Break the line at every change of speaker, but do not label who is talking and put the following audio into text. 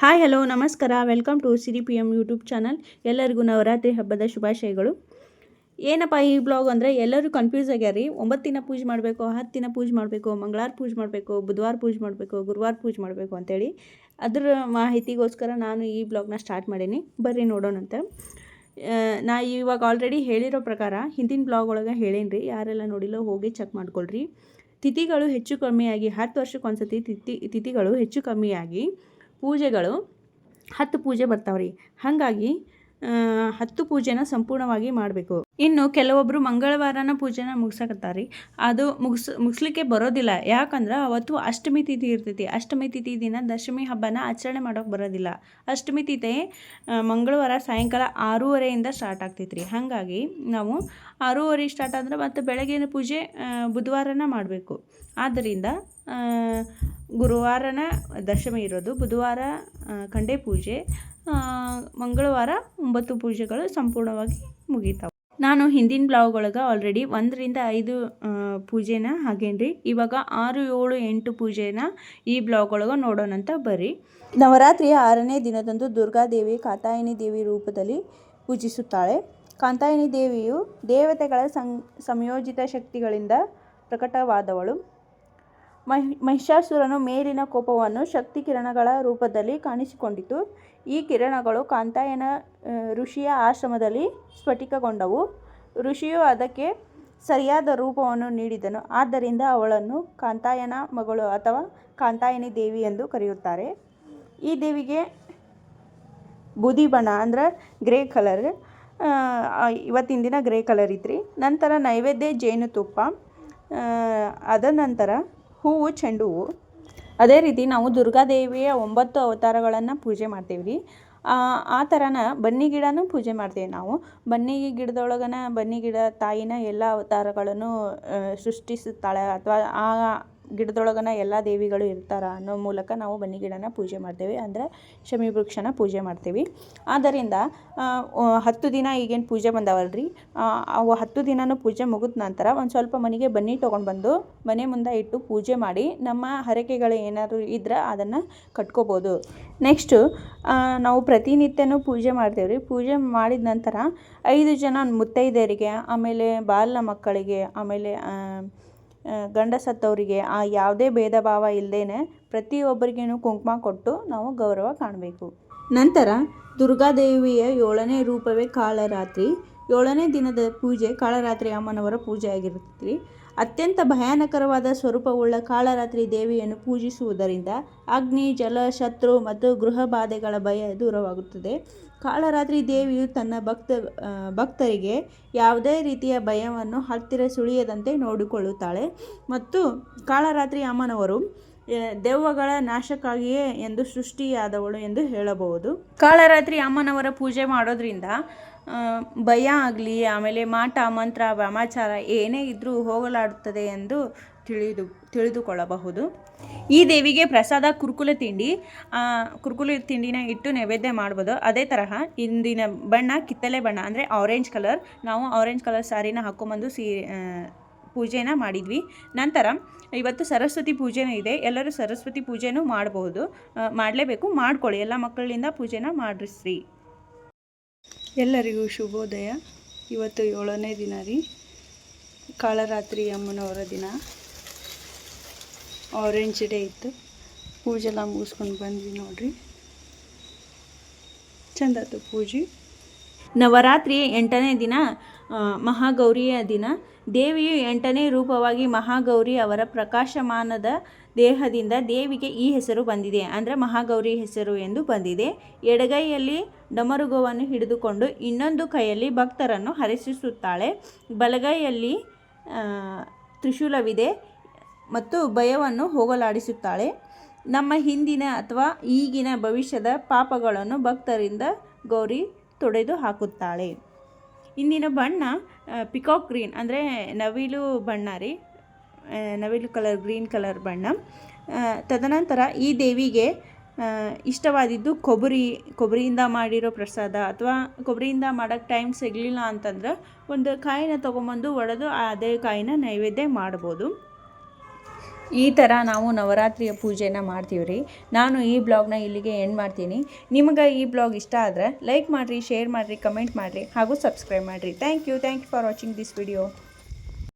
Hi, hello, ನಮಸ್ಕಾರ. Welcome to Siri P M YouTube channel. ಎಲ್ಲರಿಗೂ ನವರಾತ್ರಿ ಹಬ್ಬದ ಶುಭಾಶಯಗಳು. ಏನಪ್ಪ ಈ ಬ್ಲಾಗ್ ಅಂದರೆ ಎಲ್ಲರೂ ಕನ್ಫ್ಯೂಸ್ ಆಗ್ಯಾರಿ ಒಂಬತ್ತು ದಿನ ಪೂಜೆ ಮಾಡಬೇಕು, ಹತ್ತು ದಿನ ಪೂಜೆ ಮಾಡಬೇಕು, ಮಂಗಳಾರ ಪೂಜೆ ಮಾಡಬೇಕು, ಬುಧವಾರ ಪೂಜೆ ಮಾಡಬೇಕು, ಗುರುವಾರ ಪೂಜೆ ಮಾಡಬೇಕು ಅಂತೇಳಿ. ಅದರ ಮಾಹಿತಿಗೋಸ್ಕರ ನಾನು ಈ ಬ್ಲಾಗ್ನ ಸ್ಟಾರ್ಟ್ ಮಾಡೀನಿ. ಬರ್ರಿ ನೋಡೋಣಂತ ಅಂತ. ನಾ ಇವಾಗ ಆಲ್ರೆಡಿ ಹೇಳಿರೋ ಪ್ರಕಾರ ಹಿಂದಿನ ಬ್ಲಾಗ್ ಒಳಗೆ ಹೇಳೇನಿ ರೀ ಯಾರೆಲ್ಲ ನೋಡಿಲ್ಲ ಹೋಗಿ ಚೆಕ್ ಮಾಡ್ಕೊಳ್ರಿ. ತಿಥಿಗಳು ಹೆಚ್ಚು ಕಮ್ಮಿಯಾಗಿ, ಹತ್ತು ವರ್ಷಕ್ಕೊಂದ್ಸತಿ ತಿಥಿ, ತಿಥಿಗಳು ಹೆಚ್ಚು ಕಮ್ಮಿಯಾಗಿ ಪೂಜೆಗಳು ಹತ್ತು ಪೂಜೆ ಬರ್ತಾವ್ರಿ. ಹಾಗಾಗಿ ಹತ್ತು ಪೂಜೆನ ಸಂಪೂರ್ಣವಾಗಿ ಮಾಡಬೇಕು. ಇನ್ನು ಕೆಲವೊಬ್ಬರು ಮಂಗಳವಾರನ ಪೂಜೆನ ಮುಗಿಸಕತ್ತಾರೆ. ಅದು ಮುಗಿಸ್, ಮುಗಿಸ್ಲಿಕ್ಕೆ ಬರೋದಿಲ್ಲ. ಯಾಕಂದ್ರೆ ಅವತ್ತು ಅಷ್ಟಮಿ ತಿಥಿ ಇರ್ತೈತಿ. ಅಷ್ಟಮಿ ತಿಥಿ ದಿನ ದಶಮಿ ಹಬ್ಬನ ಆಚರಣೆ ಮಾಡೋಕೆ ಬರೋದಿಲ್ಲ. ಅಷ್ಟಮಿ ತಿಥಿ ಮಂಗಳವಾರ ಸಾಯಂಕಾಲ ಆರೂವರೆಯಿಂದ ಸ್ಟಾರ್ಟ್ ಆಗ್ತೈತ್ರಿ. ಹಾಗಾಗಿ ನಾವು ಆರೂವರೆ ಸ್ಟಾರ್ಟ್ ಆದರೆ ಮತ್ತು ಬೆಳಗಿನ ಪೂಜೆ ಬುಧವಾರನ ಮಾಡಬೇಕು. ಆದ್ದರಿಂದ ಗುರುವಾರನ ದಶಮಿ ಇರೋದು. ಬುಧವಾರ ಕಂಡೆ ಪೂಜೆ. ಮಂಗಳವಾರ ಒಂಬತ್ತು ಪೂಜೆಗಳು ಸಂಪೂರ್ಣವಾಗಿ ಮುಗಿತಾವೆ. ನಾನು ಹಿಂದಿನ ಬ್ಲಾಗ್ ಒಳಗೆ ಆಲ್ರೆಡಿ ಒಂದರಿಂದ ಐದು ಪೂಜೆನ ಹಾಗೇನ್ರಿ, ಇವಾಗ ಆರು, ಏಳು, ಎಂಟು ಪೂಜೆನ ಈ ಬ್ಲಾಗ್ ಒಳಗೆ ನೋಡೋಣಂತ ಬರ್ರಿ. ನವರಾತ್ರಿಯ ಆರನೇ ದಿನದಂದು ದುರ್ಗಾದೇವಿ ಕಾತಾಯಿನಿ ದೇವಿ ರೂಪದಲ್ಲಿ ಪೂಜಿಸುತ್ತಾಳೆ. ಕಾಂತಾಯಿನಿ ದೇವಿಯು ದೇವತೆಗಳ ಸಂಯೋಜಿತ ಶಕ್ತಿಗಳಿಂದ ಪ್ರಕಟವಾದವಳು. ಮಹಿ, ಮಹಿಷಾಸುರನು ಮೇಲಿನ ಕೋಪವನ್ನು ಶಕ್ತಿ ಕಿರಣಗಳ ರೂಪದಲ್ಲಿ ಕಾಣಿಸಿಕೊಂಡಿತು. ಈ ಕಿರಣಗಳು ಕಾಂತಾಯನ ಋಷಿಯ ಆಶ್ರಮದಲ್ಲಿ ಸ್ಫಟಿಕಗೊಂಡವು. ಋಷಿಯು ಅದಕ್ಕೆ ಸರಿಯಾದ ರೂಪವನ್ನು ನೀಡಿದನು. ಆದ್ದರಿಂದ ಅವಳನ್ನು ಕಾಂತಾಯನ ಮಗಳು ಅಥವಾ ಕಾಂತಾಯನಿ ದೇವಿ ಎಂದು ಕರೆಯುತ್ತಾರೆ. ಈ ದೇವಿಗೆ ಬೂದಿ ಬಣ್ಣ ಅಂದ್ರೆ ಗ್ರೇ ಕಲರ್ ಇವತ್ತಿನ ದಿನ ಗ್ರೇ ಕಲರ್ ಇತ್ರಿ ನಂತರ ನೈವೇದ್ಯ ಜೇನುತುಪ್ಪ ಅದ ನಂತರ ಹೂವು, ಚೆಂಡು ಹೂವು. ಅದೇ ರೀತಿ ನಾವು ದುರ್ಗಾದೇವಿಯ ಒಂಬತ್ತು ಅವತಾರಗಳನ್ನು ಪೂಜೆ ಮಾಡ್ತೀವಿ ರೀ ಆ ಥರನ ಬನ್ನಿ ಗಿಡನೂ ಪೂಜೆ ಮಾಡ್ತೀವಿ ನಾವು. ಬನ್ನಿ ಗಿಡದೊಳಗನ ಬನ್ನಿ ಗಿಡ ತಾಯಿನ ಎಲ್ಲ ಅವತಾರಗಳನ್ನು ಸೃಷ್ಟಿಸುತ್ತಾಳೆ ಅಥವಾ ಆ ಗಿಡದೊಳಗನ ಎಲ್ಲ ದೇವಿಗಳು ಇರ್ತಾರ ಅನ್ನೋ ಮೂಲಕ ನಾವು ಬನ್ನಿ ಗಿಡನ ಪೂಜೆ ಮಾಡ್ತೇವೆ. ಅಂದರೆ ಶಮಿ ವೃಕ್ಷನ ಪೂಜೆ ಮಾಡ್ತೀವಿ. ಆದ್ದರಿಂದ ಹತ್ತು ದಿನ ಈಗೇನು ಪೂಜೆ ಬಂದಾವಲ್ರಿ? ಅವು ಹತ್ತು ದಿನನೂ ಪೂಜೆ ಮುಗಿದ ನಂತರ ಒಂದು ಸ್ವಲ್ಪ ಮನೆಗೆ ಬನ್ನಿ ತೊಗೊಂಡು ಬಂದು ಮನೆ ಮುಂದೆ ಇಟ್ಟು ಪೂಜೆ ಮಾಡಿ ನಮ್ಮ ಹರಕೆಗಳು ಏನಾದರೂ ಇದ್ರೆ ಅದನ್ನು ಕಟ್ಕೋಬೋದು. ನೆಕ್ಸ್ಟು ನಾವು ಪ್ರತಿನಿತ್ಯನೂ ಪೂಜೆ ಮಾಡ್ತೇವೆ ರೀ ಪೂಜೆ ಮಾಡಿದ ನಂತರ ಐದು ಜನ ಮುತ್ತೈದೆಯರಿಗೆ, ಆಮೇಲೆ ಬಾಲ ಮಕ್ಕಳಿಗೆ, ಆಮೇಲೆ ಗಂಡ ಸತ್ತವರಿಗೆ ಆ ಯಾವುದೇ ಭೇದ ಭಾವ ಇಲ್ಲದೇನೆ ಪ್ರತಿಯೊಬ್ಬರಿಗೇನು ಕುಂಕುಮ ಕೊಟ್ಟು ನಾವು ಗೌರವ ಕಾಣಬೇಕು. ನಂತರ ದುರ್ಗಾದೇವಿಯ ಏಳನೇ ರೂಪವೇ ಕಾಳರಾತ್ರಿ. ಏಳನೇ ದಿನದ ಪೂಜೆ ಕಾಳರಾತ್ರಿ ಅಮ್ಮನವರ ಪೂಜೆ ಆಗಿರುತ್ತದೆ. ಅತ್ಯಂತ ಭಯಾನಕರವಾದ ಸ್ವರೂಪವುಳ್ಳ ಕಾಳರಾತ್ರಿ ದೇವಿಯನ್ನು ಪೂಜಿಸುವುದರಿಂದ ಅಗ್ನಿ, ಜಲ, ಶತ್ರು ಮತ್ತು ಗೃಹ ಬಾಧೆಗಳ ಭಯ ದೂರವಾಗುತ್ತದೆ. ಕಾಳರಾತ್ರಿ ದೇವಿಯು ತನ್ನ ಭಕ್ತ ಭಕ್ತರಿಗೆ ಯಾವುದೇ ರೀತಿಯ ಭಯವನ್ನು ಹತ್ತಿರ ಸುಳಿಯದಂತೆ ನೋಡಿಕೊಳ್ಳುತ್ತಾಳೆ. ಮತ್ತು ಕಾಳರಾತ್ರಿ ಅಮ್ಮನವರು ದೆವ್ವಗಳ ನಾಶಕ್ಕಾಗಿಯೇ ಎಂದು ಸೃಷ್ಟಿಯಾದವಳು ಎಂದು ಹೇಳಬಹುದು. ಕಾಳರಾತ್ರಿ ಅಮ್ಮನವರ ಪೂಜೆ ಮಾಡೋದ್ರಿಂದ ಭಯ ಆಗಲಿ, ಆಮೇಲೆ ಮಾಟ, ಮಂತ್ರ ವಾಮಾಚಾರ ಏನೇ ಇದ್ದರೂ ಹೋಗಲಾಡುತ್ತದೆ ಎಂದು ತಿಳಿದು, ತಿಳಿದುಕೊಳ್ಳಬಹುದು. ಈ ದೇವಿಗೆ ಪ್ರಸಾದ ಕುರುಕುಲ ತಿಂಡಿ ಕುರುಕುಲ ತಿಂಡಿನ ಇಟ್ಟು ನೈವೇದ್ಯ ಮಾಡ್ಬೋದು. ಅದೇ ತರಹ ಇಂದಿನ ಬಣ್ಣ ಕಿತ್ತಲೆ ಬಣ್ಣ, ಅಂದರೆ ಆರೆಂಜ್ ಕಲರ್ ನಾವು ಆರೆಂಜ್ ಕಲರ್ ಸ್ಯಾರಿನ ಹಾಕ್ಕೊಂಬಂದು ಸೀ ಪೂಜೆನ ಮಾಡಿದ್ವಿ. ನಂತರ ಇವತ್ತು ಸರಸ್ವತಿ ಪೂಜೆನೂ ಇದೆ. ಎಲ್ಲರೂ ಸರಸ್ವತಿ ಪೂಜೆನೂ ಮಾಡಬಹುದು ಮಾಡಲೇಬೇಕು. ಮಾಡ್ಕೊಳ್ಳಿ. ಎಲ್ಲ ಮಕ್ಕಳಿಂದ ಪೂಜೆನ ಮಾಡಿಸ್ರಿ ಎಲ್ಲರಿಗೂ ಶುಭೋದಯ. ಇವತ್ತು ಏಳನೇ ದಿನ ರೀ. ಕಾಳರಾತ್ರಿ ಅಮ್ಮನವರ ದಿನ. ಆರೆಂಜ್ ಡೇ ಇತ್ತು. ಪೂಜೆ ಎಲ್ಲ ಮುಗಿಸ್ಕೊಂಡು ಬಂದ್ವಿ ನೋಡ್ರಿ. ಚಂದ ಪೂಜೆ. ನವರಾತ್ರಿಯ ಎಂಟನೇ ದಿನ ಮಹಾಗೌರಿಯ ದಿನ. ದೇವಿಯು ಎಂಟನೇ ರೂಪವಾಗಿ ಮಹಾಗೌರಿ ಅವರ ಪ್ರಕಾಶಮಾನದ ದೇಹದಿಂದ ದೇವಿಗೆ ಈ ಹೆಸರು ಬಂದಿದೆ. ಅಂದರೆ ಮಹಾಗೌರಿ ಹೆಸರು ಎಂದು ಬಂದಿದೆ. ಎಡಗೈಯಲ್ಲಿ ಡಮರುಗೋವನ್ನು ಹಿಡಿದುಕೊಂಡು ಇನ್ನೊಂದು ಕೈಯಲ್ಲಿ ಭಕ್ತರನ್ನು ಹರಿಸಿಸುತ್ತಾಳೆ. ಬಲಗೈಯಲ್ಲಿ ತ್ರಿಶೂಲವಿದೆ. ಮತ್ತು ಭಯವನ್ನು ಹೋಗಲಾಡಿಸುತ್ತಾಳೆ. ನಮ್ಮ ಹಿಂದಿನ ಅಥವಾ ಈಗಿನ ಭವಿಷ್ಯದ ಪಾಪಗಳನ್ನು ಭಕ್ತರಿಂದ ಗೌರಿ ತೊಡೆದು ಹಾಕುತ್ತಾಳೆ. ಇಂದಿನ ಬಣ್ಣ ಪಿಕಾಕ್ ಗ್ರೀನ್ ಅಂದರೆ ನವಿಲು ಬಣ್ಣ ರೀ. ನವಿಲು ಕಲರ್ ಗ್ರೀನ್ ಕಲರ್ ಬಣ್ಣ. ತದನಂತರ ಈ ದೇವಿಗೆ ಇಷ್ಟವಾದಿದ್ದು ಕೊಬ್ಬರಿ, ಕೊಬ್ಬರಿಯಿಂದ ಮಾಡಿರೋ ಪ್ರಸಾದ ಅಥವಾ ಕೊಬ್ಬರಿಯಿಂದ ಮಾಡೋಕ್ಕೆ ಟೈಮ್ ಸಿಗಲಿಲ್ಲ ಅಂತಂದ್ರೆ ಒಂದು ಕಾಯಿನ ತೊಗೊಂಬಂದು ಒಡೆದು ಅದೇ ಕಾಯಿನ ನೈವೇದ್ಯ ಮಾಡ್ಬೋದು. ಈ ಥರ ನಾವು ನವರಾತ್ರಿಯ ಪೂಜೆನ ಮಾಡ್ತೀವಿ ರೀ ನಾನು ಈ ಬ್ಲಾಗ್ನ ಇಲ್ಲಿಗೆ ಎಂಡ್ ಮಾಡ್ತೀನಿ. ನಿಮಗೆ ಈ ಬ್ಲಾಗ್ ಇಷ್ಟ ಆದರೆ ಲೈಕ್ ಮಾಡಿರಿ ಶೇರ್ ಮಾಡಿರಿ ಕಮೆಂಟ್ ಮಾಡಿರಿ ಹಾಗೂ ಸಬ್ಸ್ಕ್ರೈಬ್ ಮಾಡಿರಿ. Thank you thank you for watching this video